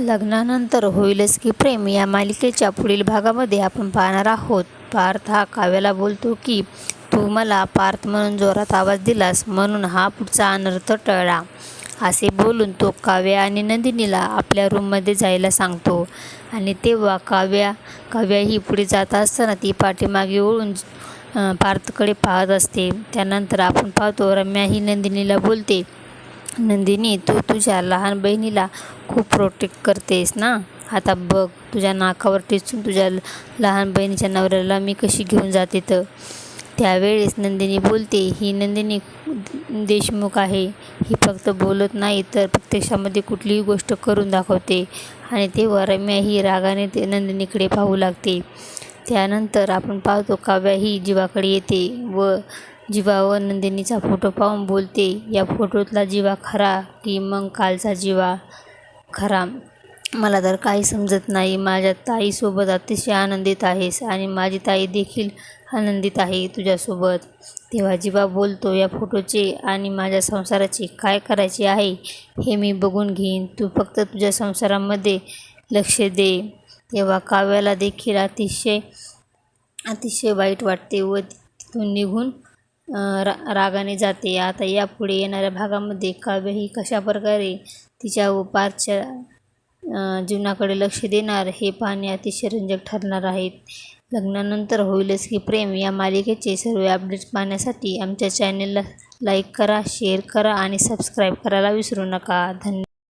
लग्नानंतर होईलच की प्रेम. या मालिकेच्या पुढील भागामध्ये आपण पाहणार आहोत. पार्थ हा काव्याला बोलतो की तू मला पार्थ म्हणून जोरात आवाज दिलास म्हणून हा पुढचा अनर्थ टळला. असे बोलून तो काव्या आणि नंदिनीला आपल्या रूममध्ये जायला सांगतो. आणि तेव्हा काव्या काव्या ही पुढे जात असताना ती पाठीमागे ओळून पार्थकडे पाहत असते. त्यानंतर आपण पाहतो रम्या ही नंदिनीला बोलते नंदिनी तू तुझ्या लहान बहिणीला खूप प्रोटेक्ट करतेस ना? आता बघ तुझ्या नाकावर टिचून तुझ्या ल- लहान बहिणीच्या नवऱ्याला मी कशी घेऊन जाते तर? त्यावेळेस नंदिनी बोलते ही नंदिनी देशमुख आहे. ही फक्त बोलत नाही तर प्रत्यक्षामध्ये कुठलीही गोष्ट करून दाखवते. आणि तेव्हा रम्या ही रागाने ते नंदिनीकडे पाहू लागते. त्यानंतर आपण पाहतो काव्या ही जीवाकडे येते व जीवा व नंदिनीचा फोटो पाहून बोलते या फोटोतला जीवा खरा की मग कालचा जीवा खरा? मला तर काही समजत नाही. माझ्या ताईसोबत अतिशय आनंदित आहेस आणि माझी ताई देखील आनंदित आहे तुझ्यासोबत. तेव्हा जीवा बोलतो या फोटोचे आणि माझ्या संसाराचे काय करायचे आहे हे मी बघून घेईन. तू फक्त तुझ्या संसारामध्ये लक्ष दे. तेव्हा काव्याला देखील अतिशय अतिशय वाईट वाटते व तिथून निघून रा रागाने जाते. आता यापुढे येणाऱ्या भागामध्ये काव्य ही कशा प्रकारे तिच्या व पारच्या जीवनाकडे लक्ष देणार हे पाहणे अतिशय रंजक ठरणार आहेत लग्नानंतर होईलच की प्रेम या मालिकेचे सर्व अपडेट्स पाहण्यासाठी आमच्या चॅनेलला लाईक करा शेअर करा आणि सबस्क्राईब करायला विसरू नका. धन्यवाद.